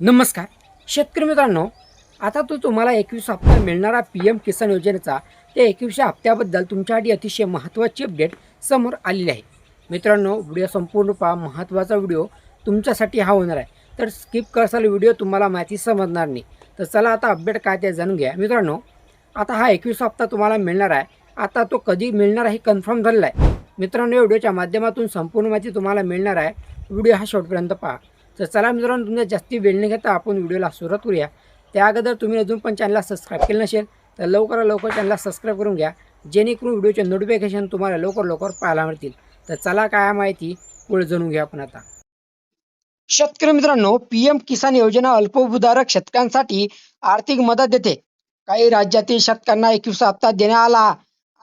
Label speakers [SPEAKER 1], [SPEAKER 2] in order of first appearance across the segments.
[SPEAKER 1] नमस्कार. शेतकरी मित्रांनो आता तो तुम्हाला एकवीस हप्ता मिळणारा पी एम किसान योजनेचा त्या एकवीसशे हप्त्याबद्दल तुमच्यासाठी अतिशय महत्त्वाची अपडेट समोर आलेली आहे. मित्रांनो व्हिडिओ संपूर्ण पहा. महत्त्वाचा व्हिडिओ तुमच्यासाठी हा होणार आहे. तर स्किप करसाल व्हिडिओ तुम्हाला माहिती समजणार नाही. तर चला आता अपडेट काय ते जाणून घ्या मित्रांनो आता हा एकवीस हप्ता तुम्हाला मिळणार आहे. आता तो कधी मिळणार आहे कन्फर्म झालेला आहे. मित्रांनो या व्हिडिओच्या माध्यमातून संपूर्ण माहिती तुम्हाला मिळणार आहे. व्हिडिओ हा शेवटपर्यंत पहा. तर चला मित्रांनो तुमचा जास्ती वेळ न घेता आपण व्हिडिओला सुरुवात करूया. त्या अगोदर तुम्ही अजून पण चॅनलला सबस्क्राईब केलं नसेल तर लवकर लवकर चॅनलला सबस्क्राईब करून घ्या जेणेकरून व्हिडिओचे नोटिफिकेशन तुम्हाला लवकर लवकर पाहायला मिळतील. तर चला काय माहिती पुढे जाणून घ्या आपण आता. शेतकरी मित्रांनो पीएम किसान योजना अल्पभूधारक शेतकऱ्यांसाठी आर्थिक मदत देते. काही राज्यातील शेतकऱ्यांना एकवीस हप्ता देण्यात आला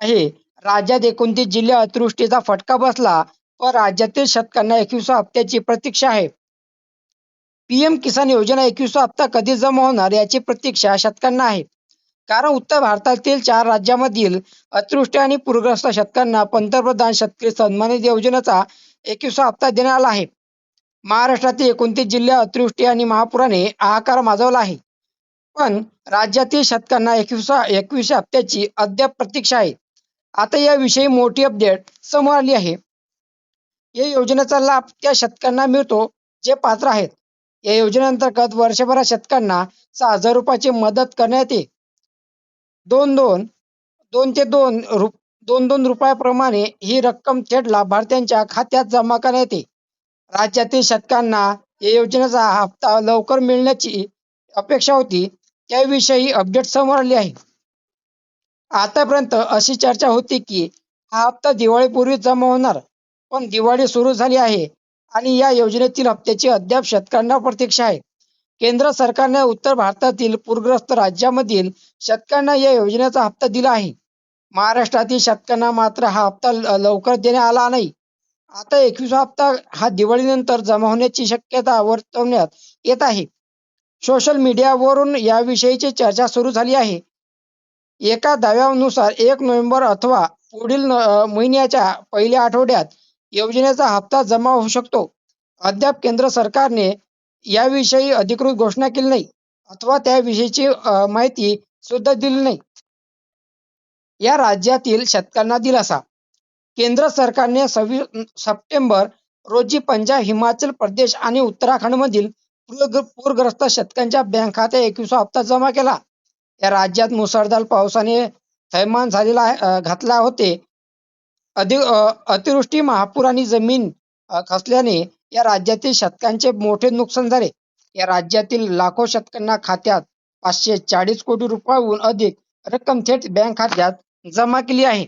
[SPEAKER 1] आहे. राज्यात एकोणतीस जिल्हे अतिवृष्टीचा फटका बसला व राज्यातील शेतकऱ्यांना एकवीस हप्त्याची प्रतीक्षा आहे. पीएम किसान योजना एकवीसवा हप्ता कधी जमा होणार याची प्रतीक्षा शेतकऱ्यांना आहे. कारण उत्तर भारतातील चार राज्यामधील अतिवृष्टी आणि पूरग्रस्त शेतकऱ्यांना पंतप्रधान शेतकरी सन्मानित योजनेचा एकवीस हप्ता देण्यात आला आहे. महाराष्ट्रातील एकोणतीस जिल्हे अतिवृष्टी आणि महापुराने आहाकार माजवला आहे. पण राज्यातील शेतकऱ्यांना एकवीस एकवीस हप्त्याची अद्याप प्रतीक्षा आहे. आता याविषयी मोठी अपडेट समोर आली आहे. या योजनेचा लाभ त्या शेतकऱ्यांना मिळतो जे पात्र आहेत. या योजनेअंतर्गत वर्षभरात शेतकऱ्यांना सहा हजार रुपयाची मदत करण्यात येईल. दोन दोन दोन ते दोन रुप दोन दोन रुपयाप्रमाणे ही रक्कम थेट लाभार्थ्यांच्या खात्यात जमा करण्यात येते राज्यातील शेतकऱ्यांना या योजनेचा हप्ता लवकर मिळण्याची अपेक्षा होती त्याविषयी अपडेट समोर आली आहे. आतापर्यंत अशी चर्चा होती की हा हप्ता दिवाळीपूर्वी जमा होणार पण दिवाळी सुरू झाली आहे. आणि या योजनेतील हप्त्याची अद्याप शेतकऱ्यांना प्रतीक्षा आहे. केंद्र सरकारने उत्तर भारतातील पूरग्रस्त राज्यामधील शेतकऱ्यांना या योजनेचा हप्ता दिला आहे. महाराष्ट्रातील शेतकऱ्यांना मात्र हा हप्ता लवकर देण्यात आला नाही. आता एकवीस हप्ता हा दिवाळीनंतर जमा होण्याची शक्यता वर्तवण्यात येत आहे. सोशल मीडियावरून याविषयीची चर्चा सुरू झाली आहे. एका दाव्यानुसार एक नोव्हेंबर अथवा पुढील महिन्याच्या पहिल्या आठवड्यात योजनेचा हप्ता जमा होऊ शकतो. अद्याप केंद्र सरकारने याविषयी अधिकृत घोषणा केली नाही अथवा त्याविषयीची माहिती सुद्धा दिली नाही. या राज्यातील शेतकऱ्यांना दिलासा. केंद्र सरकारने सव्वीस सप्टेंबर रोजी पंजाब हिमाचल प्रदेश आणि उत्तराखंडमधील पूरग्र- पूरग्रस्त शेतकऱ्यांच्या बँक खात्यात एकवीस हप्ता जमा केला. या राज्यात मुसळधार पावसाने थैमान झालेला आहे घातला होते. अधि अतिवृष्टी महापूर आणि जमीन अं, खचल्याने या राज्यातील शतकांचे मोठे नुकसान झाले. या राज्यातील लाखो शतकांना खात्यात पाचशे चाळीस कोटी रुपयाहून अधिक रक्कम थेट बँक खात्यात जमा केली आहे.